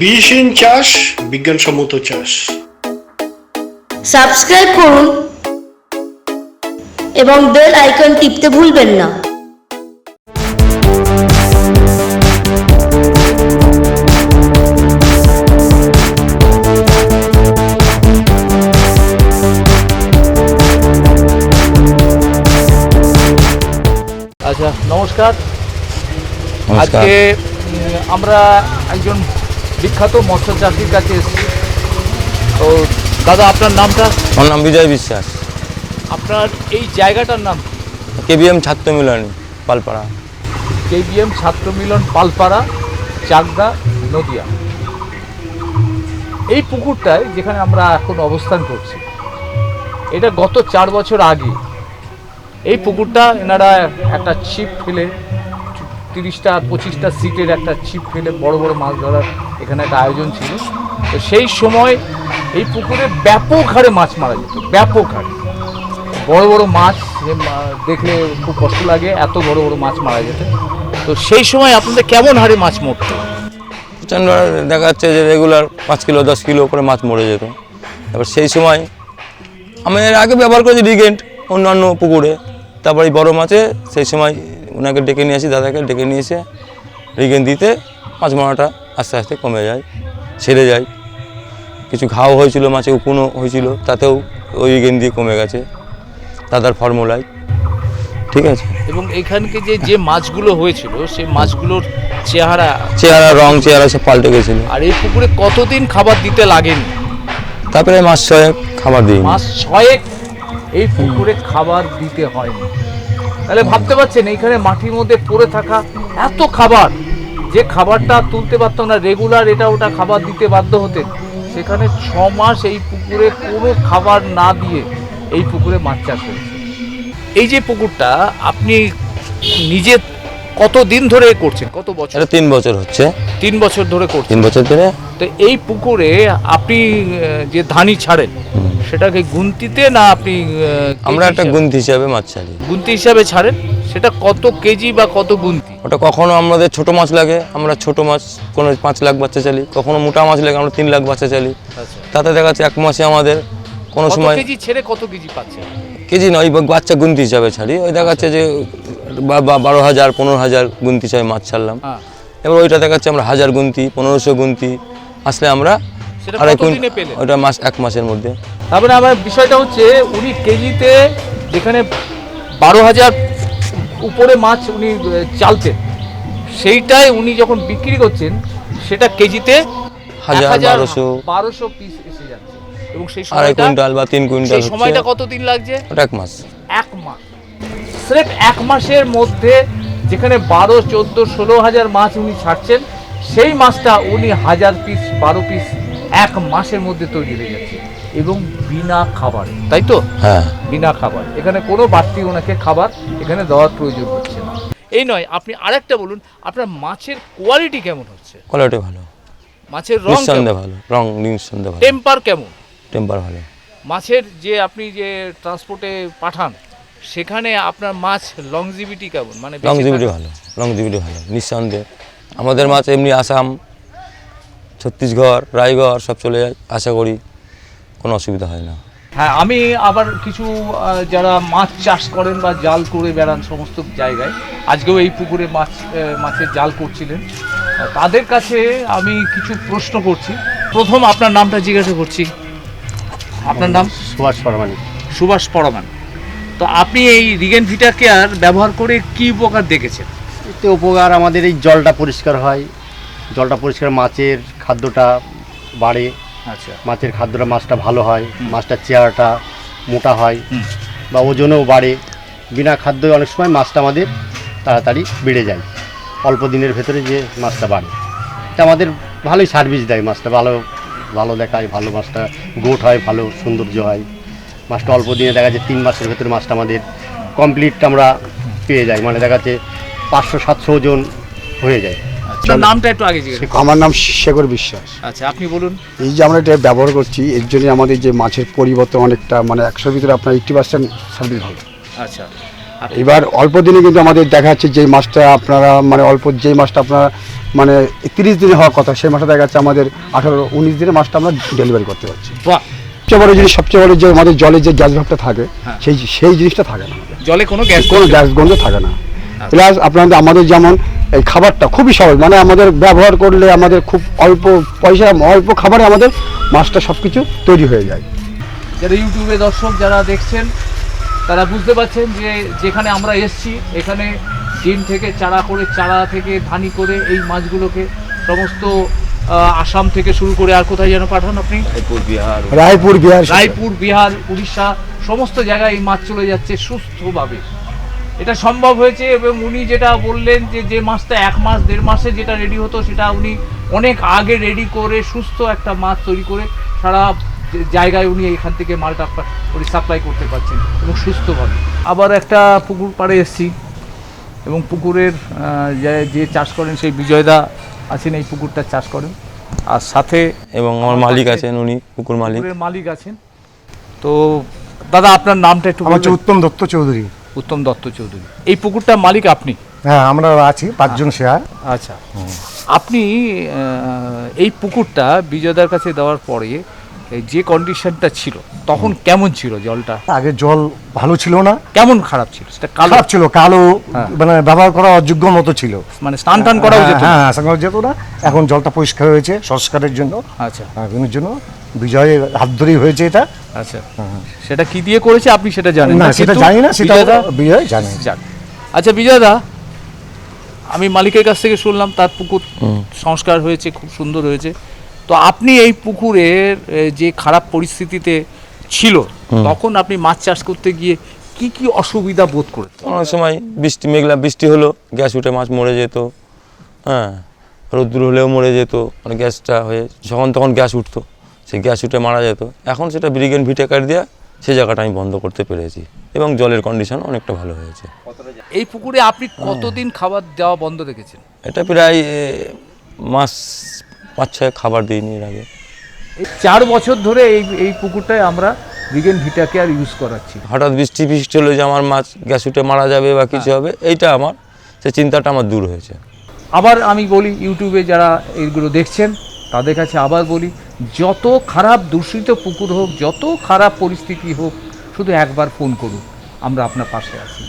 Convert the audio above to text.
বিষহীন চাষ বিজ্ঞানসম্মত চাষ। সাবস্ক্রাইব করুন এবং বেল আইকন টিপতে ভুলবেন না। আচ্ছা নমস্কার। আজকে আমরা একজন বিখ্যাত মৎস্য চাষির কাছে এসেছি। তো দাদা আপনার নামটা? আমার নাম বিজয় বিশ্বাস। আপনার এই জায়গাটার নাম কেবিএম ছাত্র মিলনী পালপাড়া। কেবিএম ছাত্র মিলন পালপাড়া চাকদা নদিয়া। এই পুকুরটায় যেখানে আমরা এখন অবস্থান করছি এটা গত চার বছর আগে এই পুকুরটা এনারা একটা ছিপ ফেলে তিরিশটা, পঁচিশটা সিটের একটা ছিপ ফেলে বড় বড় মাছ ধরার এখানে একটা আয়োজন ছিল। তো সেই সময় এই পুকুরে ব্যাপক হারে মাছ মারা যেত, ব্যাপক হারে। বড় বড় মাছ দেখলে খুব কষ্ট লাগে, এত বড় বড় মাছ মারা যেত। তো সেই সময় আপনাদের কেমন হারে মাছ মরতো? প্রচণ্ড দেখা যাচ্ছে যে রেগুলার পাঁচ কিলো, দশ কিলো করে মাছ মরে যেত। এবার সেই সময় আমি এর আগে ব্যবহার করেছি রিগেন্ট অন্যান্য পুকুরে। তারপর এই বড়ো মাছে সেই সময় ওনাকে ডেকে নিয়ে আসি দাদাকে ডেকে নিয়ে এসে রিগেন্ট দিতে মাছ মারাটা আস্তে আস্তে কমে যায় ছেড়ে যায়। কিছু ঘাও হয়েছিল মাছে উকুনও হয়েছিল তাতেও ওই রিগেন্ট দিয়ে কমে গেছে দাদার ফর্মুলায়। ঠিক আছে। এবং এখানকে যে যে মাছগুলো হয়েছিল সেই মাছগুলোর চেহারা চেহারা রং চেহারা সব পাল্টে গেছিল। আর এই পুকুরে কতদিন খাবার দিতে লাগেনি? তারপরে মাস ছয়েক খাবার দিই মাস ছয়েক এই পুকুরে খাবার দিতে হয়নি। তাহলে ভাবতে পারছেন এইখানে মাটির মধ্যে পড়ে থাকা এত খাবার? যে খাবারটা তুলতে পারতো না রেগুলার এটা ওটা খাবার দিতে বাধ্য হতেন। সেখানে ছ মাস এই পুকুরে কোনো খাবার না দিয়ে এই পুকুরে মাছ চাষ হয়েছে। এই যে পুকুরটা আপনি নিজে কত দিন ধরে করছেন? কত বছর? এটা তিন বছর হচ্ছে। তিন বছর ধরে করছেন। তিন বছর ধরে। তো এই পুকুরে আপনি যে ধানি ছাড়েন সেটাকে গুনতিতে না আপনি আমরা একটা? গুনতি হিসাবে মাছ ছাড়ি। গুনতি হিসাবে ছাড়েন? সেটা কত কেজি বা কত গুনতি? ওটা কখনো আমাদের ছোট মাছ লাগে আমরা ছোট মাছ কোনো পাঁচ লাখ বাচ্চা চালি কখনো মোটা মাছ লাগে আমরা তিন লাখ বাচ্চা চালি। আচ্ছা। তাতে দেখা যাচ্ছে এক মাসে আমাদের কোনো সময় কেজি ছেড়ে কত কেজি পাচ্ছেন কেজি নয় বাচ্চা গুনতি হিসাবে ছাড়ি। ওই দেখা যাচ্ছে যে বারো হাজার পনেরো হাজার গুনতি হিসাবে মাছ ছাড়লাম। হ্যাঁ। এবার ওইটা দেখা যাচ্ছে আমরা হাজার গুনতি পনেরোশো গুনতি আসলে আমরা আড়াই ওইটা মাস এক মাসের মধ্যে। তারপরে আমার বিষয়টা হচ্ছে উনি কেজিতে যেখানে বারো হাজার উপরে মাছ উনি চালতেন সেইটাই উনি যখন বিক্রি করছেন সেটা কেজিতে হাজার, বারোশো। বারোশো পিস এসে যাচ্ছে। এবং সেই আড়াই সময়টা কুইন্টাল বা তিন কুইন্টাল সেই হচ্ছে। সময়টা লাগছে? ওটা এক মাস। এক মাস। স্রেফ এক মাসের মধ্যে যেখানে বারো চোদ্দ ষোলো হাজার মাছ উনি ছাড়ছেন সেই মাছটা উনি হাজার পিস বারো পিস এক মাসের মধ্যে তৈরি হয়ে যাচ্ছে। এবং বিনা খাবারে। তাই তো? হ্যাঁ। বিনা খাবার। এখানে কোনো বাড়তি ওনাকে খাবার এখানে দেওয়ার প্রয়োজন হচ্ছে না। এই নয় আপনি আরেকটা বলুন আপনার মাছের কোয়ালিটি কেমন হচ্ছে? কোয়ালিটি ভালো। মাছের রং নিঃসন্দেহে ভালো রং নিঃসন্দেহে ভালো। টেম্পার কেমন? টেম্পার ভালো। মাছের যে আপনি যে ট্রান্সপোর্টে পাঠান সেখানে আপনার মাছ লংজিভিটি কেমন? মানে লংজিভিটি? ভালো লংজিভিটি ভালো নিঃসন্দেহে। আমাদের মাছ এমনি আসাম ছত্তিশগড় রায়গড় সব চলে যায় আশা করি। কোনো অসুবিধা হয় না। হ্যাঁ আমি আবার কিছু যারা মাছ চাষ করেন বা জাল করে বেড়ান সমস্ত জায়গায় আজকেও এই পুকুরে মাছ মাছের জাল করছিলেন। তাদের কাছে আমি কিছু প্রশ্ন করছি। প্রথম আপনার নামটা জিজ্ঞাসা করছি। আপনার নাম? সুভাষ পরমাণিক। সুভাষ পরমান তো আপনি এই রিগেন ভিটা কেয়ার ব্যবহার করে কি উপকার দেখেছেন? এতে উপকার আমাদের এই জলটা পরিষ্কার হয়। জলটা পরিষ্কার মাছের খাদ্যটা বাড়ে। আচ্ছা। মাছের খাদ্যটা মাছটা ভালো হয় মাছটার চেহারাটা মোটা হয় বা ওজনও বাড়ে। বিনা খাদ্য অনেক সময় মাছটা আমাদের তাড়াতাড়ি বেড়ে যায়। অল্প দিনের ভেতরে যে মাছটা বাড়ে। এটা আমাদের ভালোই সার্ভিস দেয় মাছটা। ভালো ভালো দেখায় ভালো মাছটা গোট হয় ভালো সৌন্দর্য হয়। মাছটা অল্প দিনে দেখা যাচ্ছে তিন মাসের ভেতরে মাছটা আমাদের কমপ্লিট আমরা পেয়ে যাই। মানে দেখা যাচ্ছে পাঁচশো সাতশো ওজন হয়ে যায়। নামটা একটু আগে আমার নাম শেখর বিশ্বাস। আচ্ছা আপনি বলুন। এই যে আমরা এটা ব্যবহার করছি এর জন্য আমাদের যে মাছের পরিবর্তন অনেকটা মানে একশোর ভিতরে আপনার এইটটি পার্সেন্ট সার্ভিস ভালো আচ্ছা। এবার অল্প দিনে কিন্তু আমাদের দেখা যাচ্ছে যে মাছটা আপনারা মানে অল্প যেই মাছটা আপনারা মানে তিরিশ দিনে হওয়ার কথা সেই মাছটা দেখা যাচ্ছে আমাদের আঠারো উনিশ দিনে মাছটা আমরা ডেলিভারি করতে পারছি। সবচেয়ে বড় জিনিস সবচেয়ে বড় যে আমাদের জলে যে গ্যাস ভাবটা থাকে সেই সেই জিনিসটা থাকে না। জলে কোনো গ্যাস কোনো গ্যাস গন্ধ থাকে না। প্লাস আপনাদের আমাদের যেমন এই খাবারটা খুবই সহজ মানে আমাদের ব্যবহার করলে আমাদের খুব অল্প পয়সা অল্প খাবারে আমাদের মাছটা সব কিছু তৈরি হয়ে যায়। যারা ইউটিউবে দর্শক যারা দেখছেন তারা বুঝতে পারছেন যে যেখানে আমরা এসছি এখানে ডিম থেকে চারা করে চারা থেকে ধানি করে এই মাছগুলোকে সমস্ত আসাম থেকে শুরু করে আর কোথায় যেন পাঠান আপনি? রায়পুর বিহার। রায়পুর বিহার। রায়পুর বিহার উড়িষ্যা সমস্ত জায়গায় এই মাছ চলে যাচ্ছে সুস্থভাবে। এটা সম্ভব হয়েছে এবং উনি যেটা বললেন যে যে মাছটা এক মাস দেড় মাসে যেটা রেডি হতো সেটা উনি অনেক আগে রেডি করে সুস্থ একটা মাছ তৈরি করে সারা জায়গায় উনি এখান থেকে মালটা উনি সাপ্লাই করতে পারছেন এবং সুস্থভাবে। আবার একটা পুকুর পাড়ে এসেছি এবং পুকুরের যে- যে চাষ করেন সেই বিজয়দা আছেন এই পুকুরটা চাষ করেন। আর সাথে এবং আমার মালিক আছেন উনি পুকুর মালিক। মালিক আছেন। তো দাদা আপনার নামটা একটু আমার হচ্ছে উত্তম দত্ত চৌধুরী। উত্তম দত্ত চৌধুরী। এই পুকুরটার মালিক আপনি? হ্যাঁ আমরা আছি পাঁচজন শেয়ার। আচ্ছা। আপনি এই পুকুরটা বিজয়দার কাছে দেওয়ার পরে যে কন্ডিশনটা ছিল তখন কেমন ছিল জলটা? আগে জল ভালো ছিল না। কেমন খারাপ ছিল? সেটা কালো? খারাপ ছিল কালো হ্যাঁ। মানে ব্যবহার করা অযোগ্য মতো ছিল। মানে স্নান টান যেত হ্যাঁ হ্যাঁ, স্নান যেত না। এখন জলটা পরিষ্কার হয়েছে সংস্কারের জন্য আচ্ছা। জন্য। বিজয়ের হাত ধরেই হয়েছে এটা। আচ্ছা। সেটা কি দিয়ে করেছে আপনি সেটা জানেন না সেটা জানি না সেটা বিজয় জানে। আচ্ছা বিজয়দা আমি মালিকের কাছ থেকে শুনলাম তার পুকুর সংস্কার হয়েছে খুব সুন্দর হয়েছে। তো আপনি এই পুকুরের যে খারাপ পরিস্থিতিতে ছিল তখন আপনি মাছ চাষ করতে গিয়ে কি কি অসুবিধা বোধ করেছেন? অনেক সময় বৃষ্টি মেঘলা বৃষ্টি হলো গ্যাস উঠে মাছ মরে যেত হ্যাঁ রোদ্দুর হলেও মরে যেত মানে গ্যাসটা হয়ে যখন তখন গ্যাস উঠতো সেই গ্যাস উঠে মারা যেত। এখন সেটা ব্রিগেন ভিটেকার দিয়ে সেই জায়গাটা আমি বন্ধ করতে পেরেছি এবং জলের কন্ডিশন অনেকটা ভালো হয়েছে। এই পুকুরে আপনি কতদিন খাবার দেওয়া বন্ধ রেখেছেন? এটা প্রায় মাস পাঁচ ছয় খাবার দিইনি এর আগে। চার বছর ধরে এই এই পুকুরটায় আমরা বিগেন ভিটাকে আর ইউজ করাচ্ছি। হঠাৎ বৃষ্টি বৃষ্টি হলে যে আমার মাছ গ্যাস উঠে মারা যাবে বা কিছু হবে এইটা আমার সে চিন্তাটা আমার দূর হয়েছে। আবার আমি বলি ইউটিউবে যারা এইগুলো দেখছেন তাদের কাছে আবার বলি যত খারাপ দূষিত পুকুর হোক যত খারাপ পরিস্থিতি হোক শুধু একবার ফোন করুন আমরা আপনার পাশে আছি।